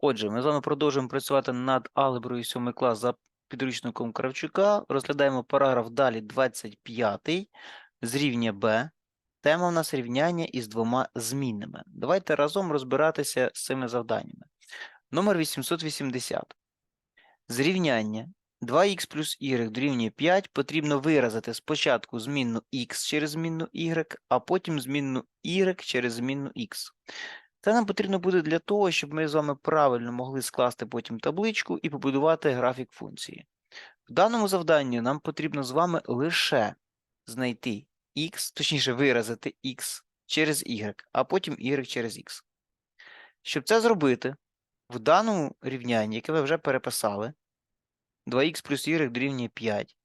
Отже, ми з вами продовжуємо працювати над алгеброю 7 клас за підручником Кравчука. Розглядаємо параграф далі 25 з рівня Б. Тема у нас рівняння із двома змінними. Давайте разом розбиратися з цими завданнями. Номер 880. З рівняння 2х плюс y дорівнює 5 потрібно виразити спочатку змінну x через змінну y, а потім змінну y через змінну x. Це нам потрібно буде для того, щоб ми з вами правильно могли скласти потім табличку і побудувати графік функції. В даному завданні нам потрібно з вами лише знайти x, точніше виразити x через y, а потім y через x. Щоб це зробити, в даному рівнянні, яке ви вже переписали, 2х плюс y дорівнює 5.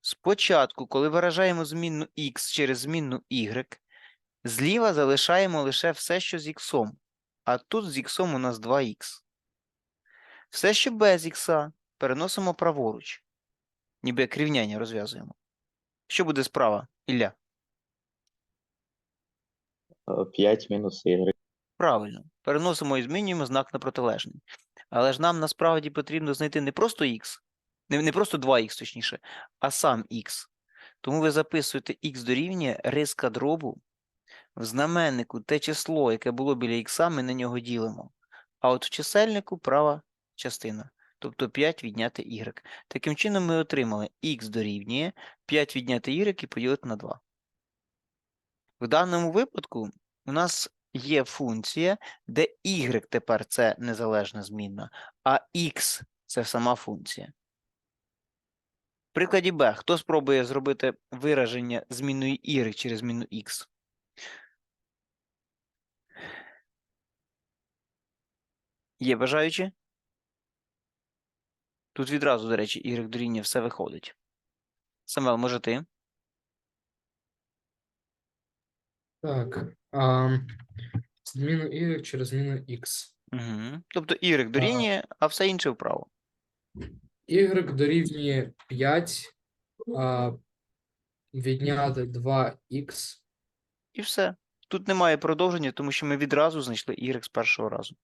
Спочатку, коли виражаємо змінну x через змінну y, Зліва залишаємо лише все, що з х, а тут з х у нас 2х. Все, що без х, переносимо праворуч. Ніби як рівняння розв'язуємо. Що буде справа, Ілля? 5 мінус y. Правильно. Переносимо і змінюємо знак на протилежний. Але ж нам насправді потрібно знайти не просто х, не, не просто 2х, точніше, а сам х. Тому ви записуєте х дорівнює риска дробу в знаменнику те число, яке було біля х, ми на нього ділимо. А от в чисельнику права частина, тобто 5 відняти y. Таким чином ми отримали х дорівнює 5 відняти y і поділити на 2. В даному випадку у нас є функція, де y тепер це незалежна змінна, а x це сама функція. В прикладі b, хто спробує зробити вираження змінної y через зміну x? Є бажаючі? Тут відразу, до речі, y дорівнює все виходить. Самвел, може ти? Так. А, зміну y через зміну x. Угу. Тобто y дорівнює, а все інше вправо. y дорівнює 5, а, відняти 2x. І все. Тут немає продовження, тому що ми відразу знайшли y з першого разу.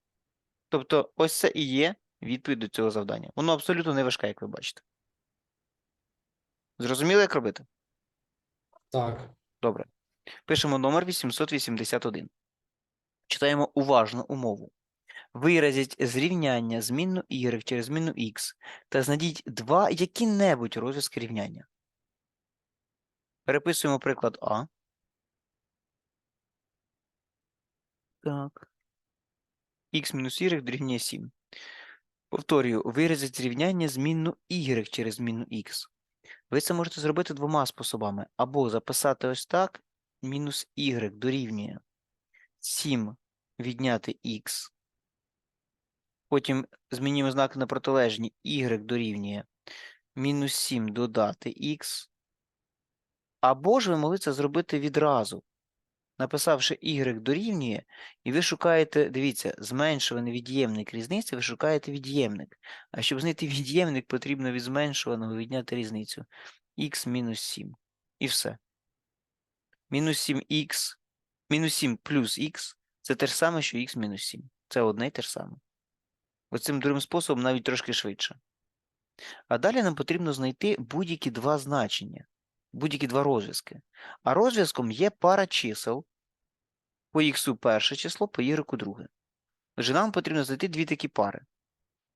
Тобто, ось це і є відповідь до цього завдання. Воно абсолютно не важке, як ви бачите. Зрозуміли, як робити? Так. Добре. Пишемо номер 881. Читаємо уважно умову. Виразіть зрівняння змінну y через змінну x та знайдіть два які-небудь розв'язки рівняння. Переписуємо приклад А. Так. Х мінус y дорівнює 7. Повторюю, виразіть зрівняння змінну y через змінну x. Ви це можете зробити двома способами. Або записати ось так, мінус y дорівнює 7 відняти x. Потім змінюємо знак на протилежні, y дорівнює мінус 7 додати x. Або ж ви могли це зробити відразу, написавши y дорівнює, і ви шукаєте, дивіться, зменшуваний від'ємник різниці, ви шукаєте від'ємник. А щоб знайти від'ємник, потрібно від зменшуваного відняти різницю. х мінус 7. І все. Мінус 7х, мінус 7 плюс х це те ж саме, що х мінус 7. Це одне й те ж саме. Оцим другим способом навіть трошки швидше. А далі нам потрібно знайти будь-які два значення, будь-які два розв'язки. А розв'язком є пара чисел по х перше число, по y друге. Отже, нам потрібно знайти дві такі пари.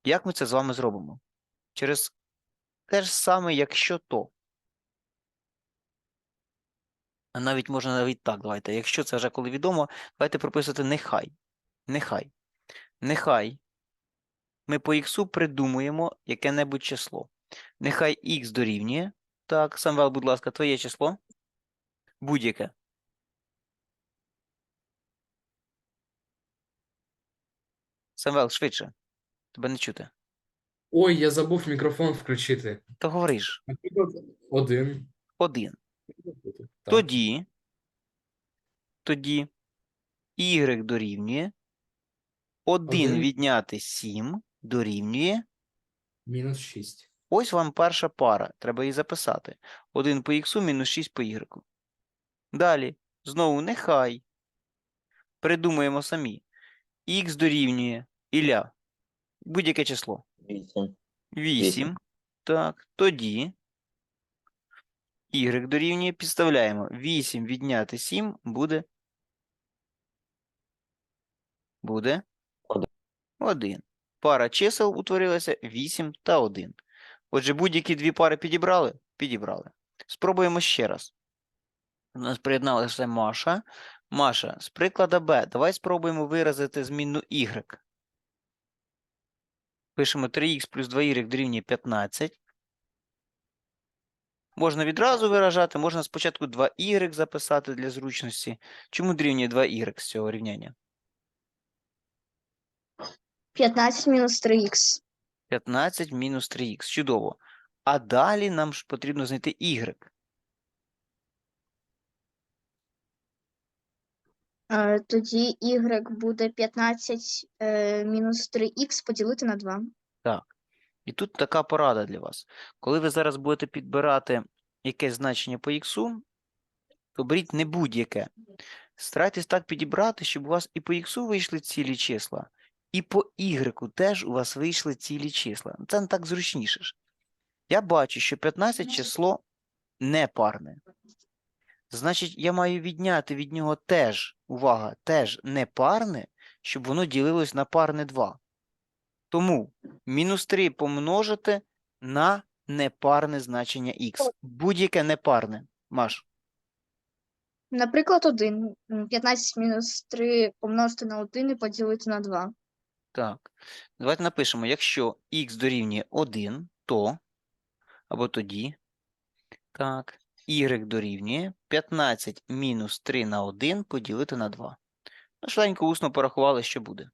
Як ми це з вами зробимо? Через те ж саме, якщо то. А навіть можна навіть так, давайте. Якщо це вже коли відомо, давайте прописати нехай. Нехай. Нехай ми по х придумуємо яке-небудь число. Нехай х дорівнює. Так, Самвел, будь ласка, твоє число. Будь-яке. Самвел, швидше. Тебе не чути. Ой, я забув мікрофон включити. То говориш. Наприклад, один. Один. Так. Тоді. Тоді. Y дорівнює. 1 Один. відняти 7 дорівнює. Мінус 6. Ось вам перша пара. Треба її записати. 1 по х, мінус 6 по y. Далі. Знову нехай. Придумаємо самі. х дорівнює Ілля. Будь-яке число. 8. 8. Так, тоді y дорівнює, підставляємо. 8 відняти 7 буде. Буде? 1. Пара чисел утворилася 8 та 1. Отже, будь-які дві пари підібрали? Підібрали. Спробуємо ще раз. У нас приєдналася Маша. Маша, з приклада Б, давай спробуємо виразити змінну y. Пишемо 3х плюс 2y дорівнює 15. Можна відразу виражати, можна спочатку 2y записати для зручності. Чому дорівнює 2y з цього рівняння? 15 мінус 3х. 15 мінус 3х. Чудово. А далі нам ж потрібно знайти y. Тоді y буде 15 е, мінус 3х поділити на 2. І тут така порада для вас. Коли ви зараз будете підбирати якесь значення по іксу, то беріть не будь-яке. Старайтесь так підібрати, щоб у вас і по іксу вийшли цілі числа, і по ігреку теж у вас вийшли цілі числа. Це не так зручніше ж. Я бачу, що 15 число непарне. Значить, я маю відняти від нього теж, увага, теж непарне, щоб воно ділилось на парне 2. Тому мінус 3 помножити на непарне значення х. Будь-яке непарне. Маш, Наприклад, 1. 15 мінус 3 помножити на 1 і поділити на 2. так. Давайте напишемо, якщо х дорівнює 1, то, або тоді, так, y дорівнює 15 мінус 3 на 1 поділити на 2. Ну, Швиденько усно порахували, що буде.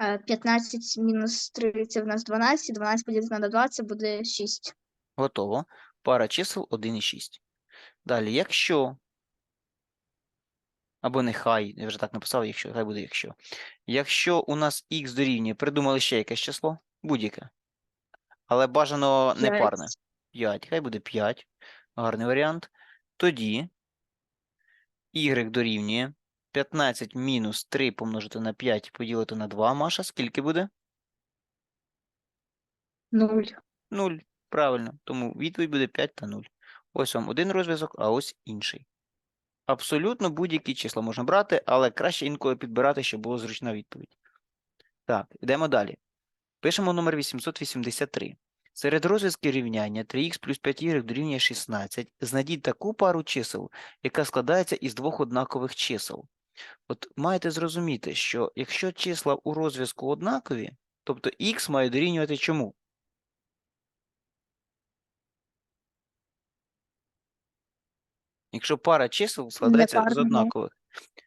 Е, 15 мінус 3 це в нас 12, 12 поділити на 2 це буде 6. Готово. Пара чисел 1 і 6. Далі, якщо. Або нехай, я вже так написав, якщо, хай буде якщо. Якщо у нас х дорівнює, придумали ще якесь число, будь-яке. Але бажано не парне. 5, хай буде 5. Гарний варіант. Тоді y дорівнює 15 мінус 3 помножити на 5 поділити на 2. Маша, скільки буде? 0. 0. Правильно. Тому відповідь буде 5 та 0. Ось вам один розв'язок, а ось інший. Абсолютно будь-які числа можна брати, але краще інколи підбирати, щоб була зручна відповідь. Так, йдемо далі. Пишемо номер 883. Серед розв'язків рівняння 3х плюс 5y дорівнює 16. Знайдіть таку пару чисел, яка складається із двох однакових чисел. От маєте зрозуміти, що якщо числа у розв'язку однакові, тобто х має дорівнювати чому? Якщо пара чисел складається з однакових.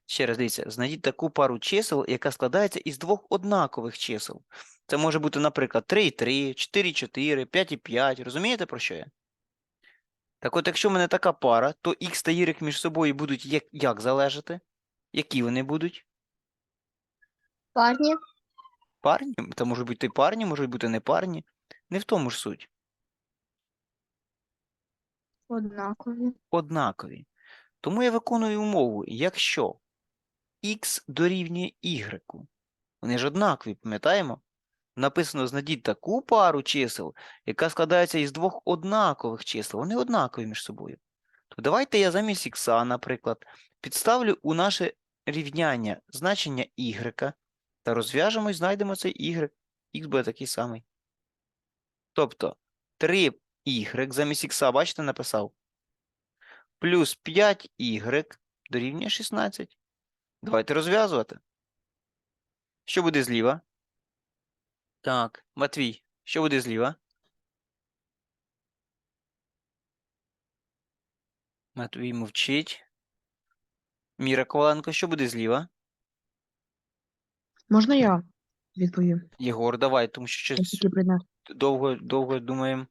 Ще раз дивіться, знайдіть таку пару чисел, яка складається із двох однакових чисел. Це може бути, наприклад, 3 і 3, 4 4, 5 і 5. Розумієте, про що я? Так от, якщо в мене така пара, то x та y між собою будуть як, як залежати? Які вони будуть? Парні. Парні? Та можуть бути парні, можуть бути непарні. Не в тому ж суть. Однакові. однакові. Тому я виконую умову, якщо x дорівнює y, вони ж однакові, пам'ятаємо? Написано знайдіть таку пару чисел, яка складається із двох однакових чисел. Вони однакові між собою. То давайте я замість х, наприклад, підставлю у наше рівняння значення y та розв'яжемо і знайдемо цей y. Х буде такий самий. Тобто 3y замість х, бачите, написав плюс 5y дорівнює 16. Давайте розв'язувати. Що буде зліва? Так, Матвій, що буде зліва? Матвій мовчить. Міра Коваленко, що буде зліва? Можна я відповім? Єгор, давай, тому що щось довго, довго думаємо.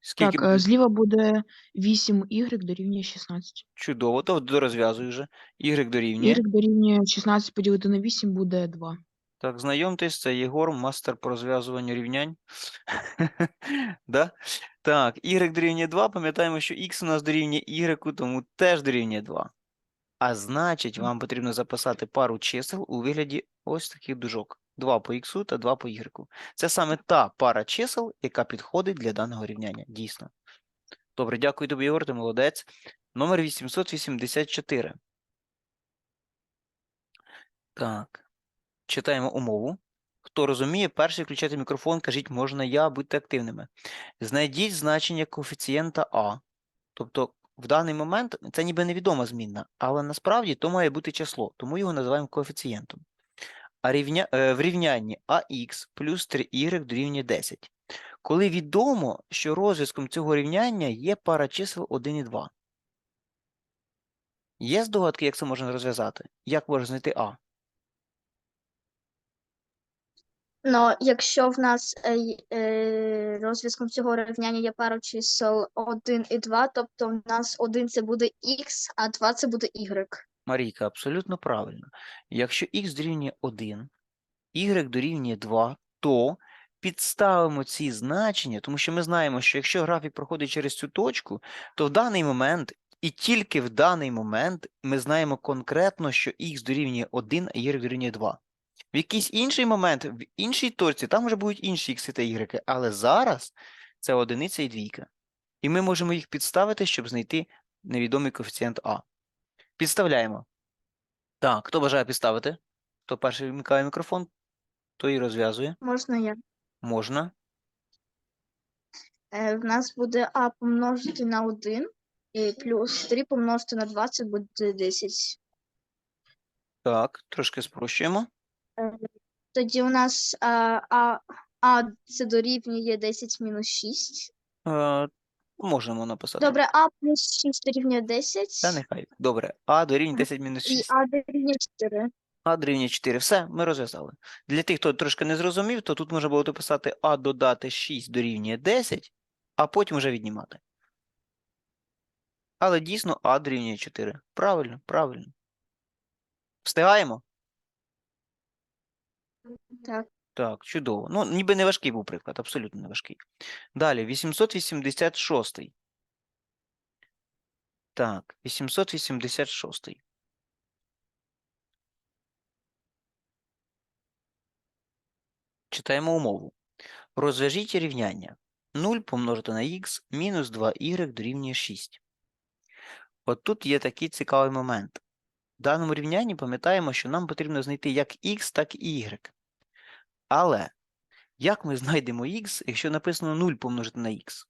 Скільки Так, буде е, зліва буде 8y дорівнює 16. чудово, то дорозв'язуй вже. Y дорівнює. Y дорівнює 16 поділити на 8 буде 2. Так, знайомтесь, це Єгор, мастер по розв'язуванню рівнянь. да? Так, y дорівнює 2, пам'ятаємо, що x у нас дорівнює y, тому теж дорівнює 2. А значить, вам потрібно записати пару чисел у вигляді ось таких дужок. 2 по х та 2 по y. Це саме та пара чисел, яка підходить для даного рівняння. Дійсно. Добре, дякую тобі, Ігор, ти молодець. Номер 884. Так. Читаємо умову. Хто розуміє, перший включайте мікрофон, кажіть, можна я, будьте активними. Знайдіть значення коефіцієнта А. Тобто, в даний момент це ніби невідома змінна, але насправді то має бути число, тому його називаємо коефіцієнтом. А рівня, е, в рівнянні ax плюс 3y дорівнює 10. Коли відомо, що розв'язком цього рівняння є пара чисел 1 і 2. Є здогадки, як це можна розв'язати? Як можна знайти А? Ну, якщо в нас е, е, розв'язком цього рівняння є пара чисел 1 і 2, тобто в нас 1 це буде х, а 2 це буде y. Марійка, абсолютно правильно. Якщо х дорівнює 1, y дорівнює 2, то підставимо ці значення, тому що ми знаємо, що якщо графік проходить через цю точку, то в даний момент і тільки в даний момент ми знаємо конкретно, що х дорівнює 1, а y дорівнює 2. В якийсь інший момент, в іншій точці, там вже будуть інші х та y, але зараз це одиниця і двійка. І ми можемо їх підставити, щоб знайти невідомий коефіцієнт А. Підставляємо. Так, хто бажає підставити? Хто перший вмикає мікрофон, той і розв'язує. Можна я? Можна. Е, в нас буде а помножити на 1, і плюс 3 помножити на 2, це буде 10. Так, трошки спрощуємо. Тоді у нас а, а, а це дорівнює 10 мінус 6. Е, можемо написати. Добре, а плюс 6 дорівнює 10. Та нехай. Добре. А дорівнює 10 мінус І 6. а дорівнює 4. А дорівнює 4. Все, ми розв'язали. Для тих, хто трошки не зрозумів, то тут можна було дописати А додати 6 дорівнює 10, а потім вже віднімати. Але дійсно А дорівнює 4. Правильно, правильно. Встигаємо? Так. Так, чудово. Ну, ніби не важкий був приклад, абсолютно не важкий. Далі, 886. Так, 886. Читаємо умову. Розв'яжіть рівняння. 0 помножити на х мінус 2y дорівнює 6. От тут є такий цікавий момент. В даному рівнянні пам'ятаємо, що нам потрібно знайти як х, так і y. Але як ми знайдемо х, якщо написано 0 помножити на х?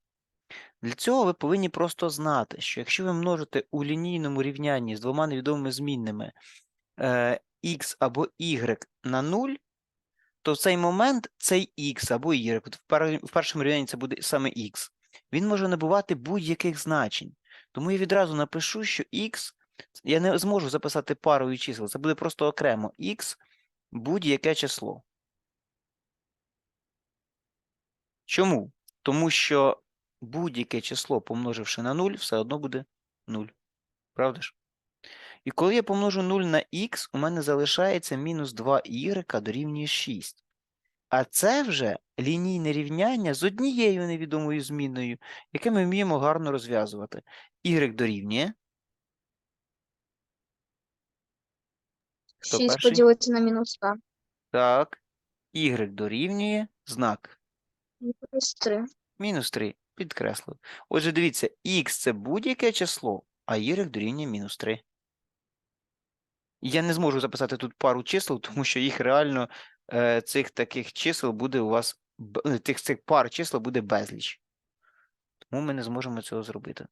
Для цього ви повинні просто знати, що якщо ви множите у лінійному рівнянні з двома невідомими змінними е, x або y на 0, то в цей момент цей x або y, от в, в першому рівнянні це буде саме x, він може набувати будь-яких значень. Тому я відразу напишу, що x, я не зможу записати парою чисел, це буде просто окремо x будь-яке число. Чому? Тому що будь-яке число, помноживши на 0, все одно буде 0. Правда ж? І коли я помножу 0 на х, у мене залишається мінус 2y дорівнює 6. А це вже лінійне рівняння з однією невідомою зміною, яке ми вміємо гарно розв'язувати. y дорівнює. Хто 6 перший? поділити на мінус 2. Так. y дорівнює знак. Мінус 3. Мінус 3. Підкреслив. Отже, дивіться, х це будь-яке число, а y дорівнює мінус 3. Я не зможу записати тут пару чисел, тому що їх реально е, цих таких чисел буде у вас е, тих цих пар чисел буде безліч. Тому ми не зможемо цього зробити.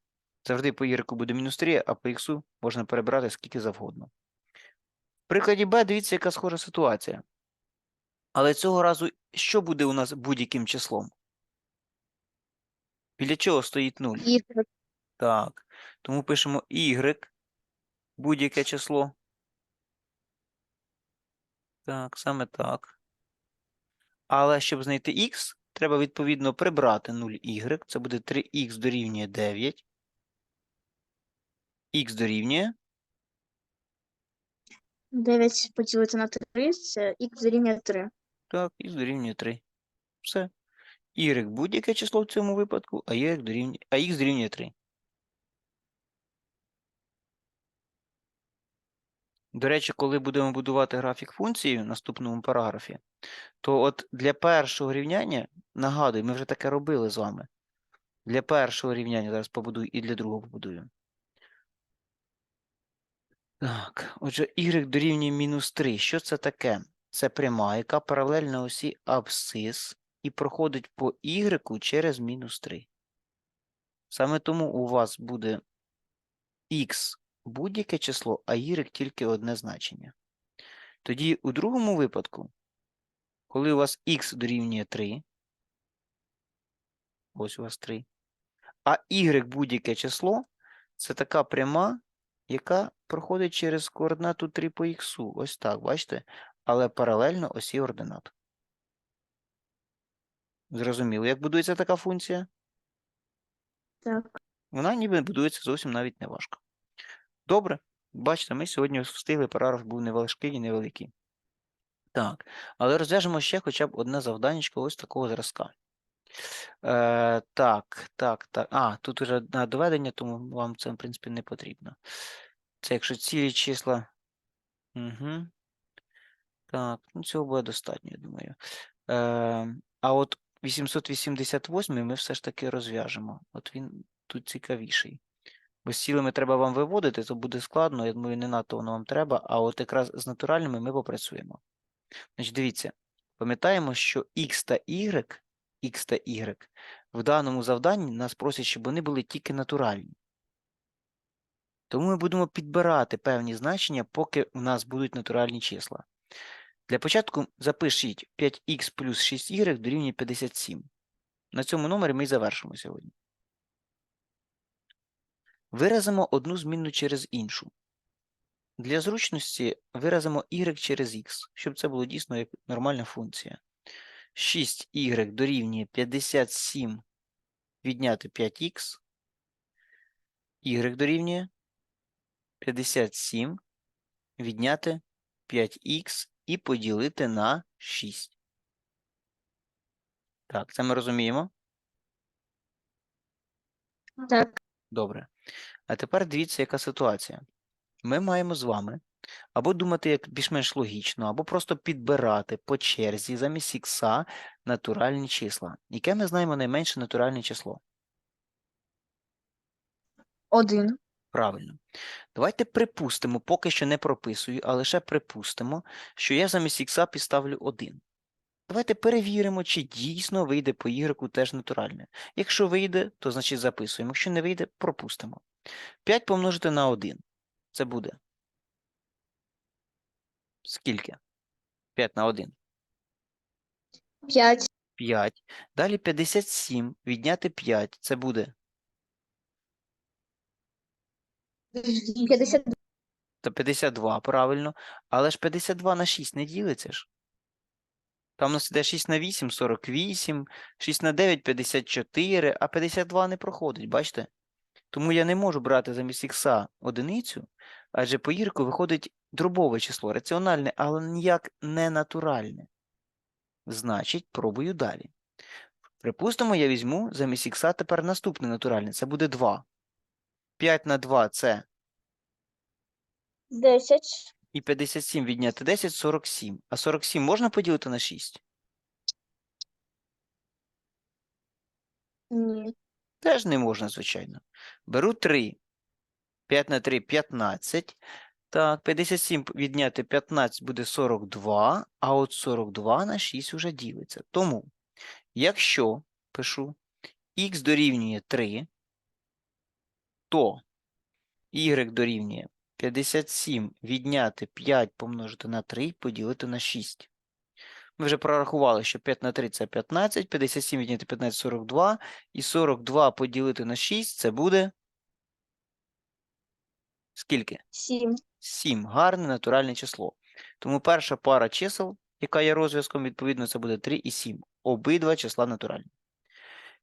Завжди по y буде мінус 3, а по x можна перебрати скільки завгодно. В прикладі b дивіться, яка схожа ситуація. Але цього разу що буде у нас будь-яким числом? Біля чого стоїть 0? Y. Так. Тому пишемо y, будь-яке число. Так, саме так. Але щоб знайти x, треба відповідно прибрати 0y. Це буде 3х дорівнює 9. х дорівнює 9 поділити на 3, це х дорівнює 3. Так, х дорівнює 3. Все. y будь-яке число в цьому випадку, а, y дорівнює, а х дорівнює 3. До речі, коли будемо будувати графік функції в наступному параграфі, то от для першого рівняння, нагадую, ми вже таке робили з вами. Для першого рівняння зараз побудую і для другого побудую. Так, отже, y дорівнює мінус 3. Що це таке? Це пряма, яка паралельна осі абсцис і проходить по y через мінус 3. Саме тому у вас буде x будь-яке число, а y тільки одне значення. Тоді у другому випадку, коли у вас x дорівнює 3, ось у вас 3, а y будь-яке число, це така пряма, яка проходить через координату 3 по х. Ось так, бачите? Але паралельно осі ординат. Зрозуміло, як будується така функція? Так. Вона ніби будується зовсім навіть не важко. Добре, бачите, ми сьогодні встигли, параграф був неважкий і невеликий. Так, але розв'яжемо ще хоча б одне завданнячко ось такого зразка. Е, так, так, так. А, тут вже на доведення, тому вам це, в принципі, не потрібно. Це якщо цілі числа. Угу. Так, ну цього буде достатньо, я думаю. Е, а от 888 ми все ж таки розв'яжемо. От він тут цікавіший. Бо з цілими треба вам виводити, то буде складно, я думаю, не надто воно вам треба, а от якраз з натуральними ми попрацюємо. Значить, дивіться, пам'ятаємо, що x та y, x та y в даному завданні нас просять, щоб вони були тільки натуральні. Тому ми будемо підбирати певні значення, поки у нас будуть натуральні числа. Для початку запишіть 5х плюс 6y дорівнює 57. На цьому номері ми і завершимо сьогодні. Виразимо одну змінну через іншу. Для зручності виразимо y через x, щоб це було дійсно як нормальна функція. 6y дорівнює 57 відняти 5х. y дорівнює 57 відняти 5х і поділити на 6. Так, це ми розуміємо? Так. Добре. А тепер дивіться, яка ситуація. Ми маємо з вами або думати як більш-менш логічно, або просто підбирати по черзі замість ікса натуральні числа. Яке ми знаємо найменше натуральне число? Один. Правильно. Давайте припустимо, поки що не прописую, а лише припустимо, що я замість ікса підставлю 1. Давайте перевіримо, чи дійсно вийде по y теж натуральне. Якщо вийде, то значить записуємо. Якщо не вийде, пропустимо. 5 помножити на 1. Це буде. Скільки? 5 на 1. П'ять. 5. Далі 57 відняти 5. Це буде. П'ятдесят. Та 52, правильно. Але ж 52 на 6 не ділиться ж. Там у нас іде 6 на 8, 48, 6 на 9, 54, а 52 не проходить, бачите? Тому я не можу брати замість ікса одиницю, адже по ірку виходить дробове число, раціональне, але ніяк не натуральне. Значить, пробую далі. Припустимо, я візьму замість ікса тепер наступне натуральне, це буде 2. 5 на 2 це Десять. і 57 відняти 10 – 47. А 47 можна поділити на 6? Ні. Теж не можна, звичайно. Беру 3. 5 на 3 – 15. Так, 57 відняти 15 буде 42, а от 42 на 6 уже ділиться. Тому, якщо пишу х дорівнює 3, то y дорівнює 57 відняти 5 помножити на 3 поділити на 6. Ми вже прорахували, що 5 на 3 – це 15, 57 відняти 15 – 42, і 42 поділити на 6 – це буде скільки? Сім. 7. Гарне натуральне число. Тому перша пара чисел, яка є розв'язком, відповідно, це буде 3 і 7. Обидва числа натуральні.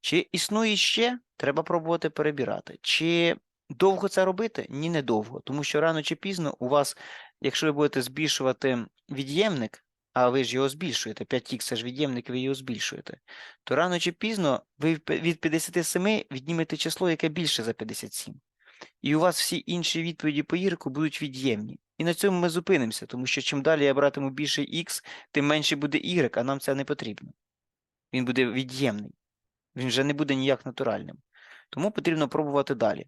Чи існує ще? Треба пробувати перебирати. Чи довго це робити? Ні, не довго. Тому що рано чи пізно у вас, якщо ви будете збільшувати від'ємник, а ви ж його збільшуєте, 5х це ж від'ємник, ви його збільшуєте, то рано чи пізно ви від 57 віднімете число, яке більше за 57. І у вас всі інші відповіді по Ірку будуть від'ємні. І на цьому ми зупинимося, тому що чим далі я братиму більше х, тим менше буде y, а нам це не потрібно. Він буде від'ємний. Він вже не буде ніяк натуральним. Тому потрібно пробувати далі.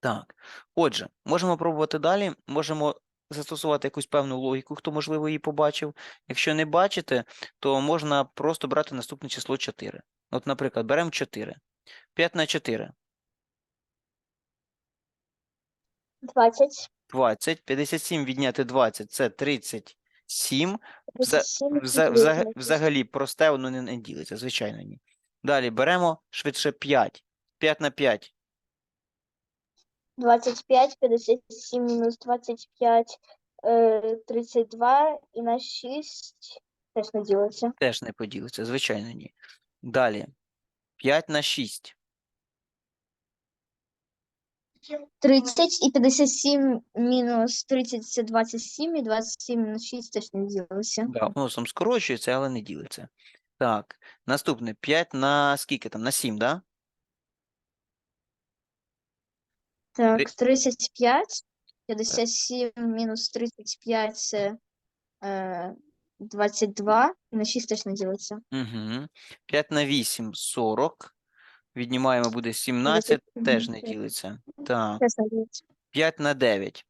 Так, отже, можемо пробувати далі, можемо застосувати якусь певну логіку, хто, можливо, її побачив. Якщо не бачите, то можна просто брати наступне число 4. От, наприклад, беремо 4. 5 на 4 20. 20. 57 відняти 20 це 37. 37 Вза- і взага- 19. взагалі просте, воно не, не ділиться, звичайно, ні. Далі беремо швидше 5. 5 на 5 25, 57 мінус 25, е, 32 і на 6 теж не ділиться. теж не поділиться, звичайно, ні. Далі 5 на 6. 30 і 57 мінус 30 це 27, і 27 мінус 6 теж не ділиться. Да, воно сам скорочується, але не ділиться. Так, наступне 5 на скільки там? На 7, да? Так, Три- 35, 57 мінус 35 це е, 22, і на 6 теж не ділиться. Угу. 5 на 8 – 40. Віднімаємо буде 17, теж не ділиться. Так, Теж 5 на 9.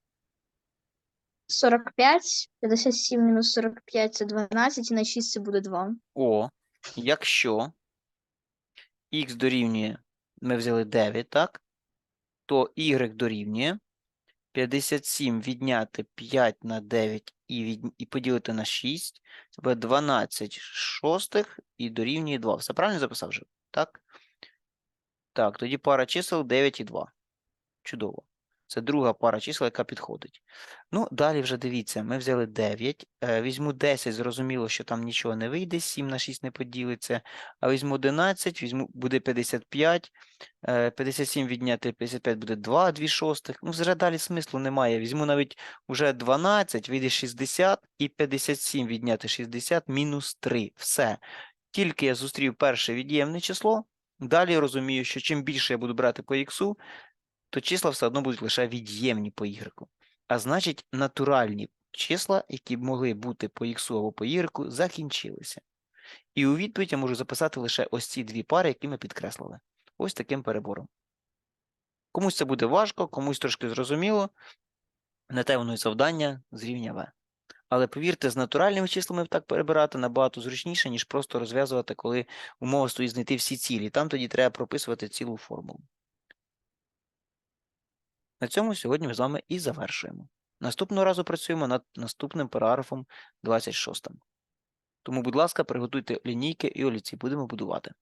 45, 57 мінус 45 це 12, і на 6 це буде 2. О, якщо х дорівнює, ми взяли 9, так? То y дорівнює 57 відняти 5 на 9 і, від... і поділити на 6. Це буде 12 шостих і дорівнює 2. Все правильно записав вже? Так? Так, тоді пара чисел 9 і 2. Чудово. Це друга пара чисел, яка підходить. Ну, далі вже дивіться, ми взяли 9. Е, візьму 10, зрозуміло, що там нічого не вийде, 7 на 6 не поділиться. А візьму 11, візьму, буде 55. Е, 57 відняти 55 буде 2, 2 шостих. Ну, вже далі смислу немає. Візьму навіть уже 12, вийде 60, і 57 відняти 60 мінус 3. Все. Тільки я зустрів перше від'ємне число, далі розумію, що чим більше я буду брати по іксу, то числа все одно будуть лише від'ємні по y. А значить, натуральні числа, які б могли бути по іксу або по y, закінчилися. І у відповідь я можу записати лише ось ці дві пари, які ми підкреслили. Ось таким перебором. Комусь це буде важко, комусь трошки зрозуміло. Не те воно й завдання з рівня В. Але повірте, з натуральними числами так перебирати набагато зручніше, ніж просто розв'язувати, коли умова стоїть знайти всі цілі. Там тоді треба прописувати цілу формулу. На цьому сьогодні ми з вами і завершуємо. Наступного разу працюємо над наступним параграфом 26. Тому, будь ласка, приготуйте лінійки і олівці, будемо будувати.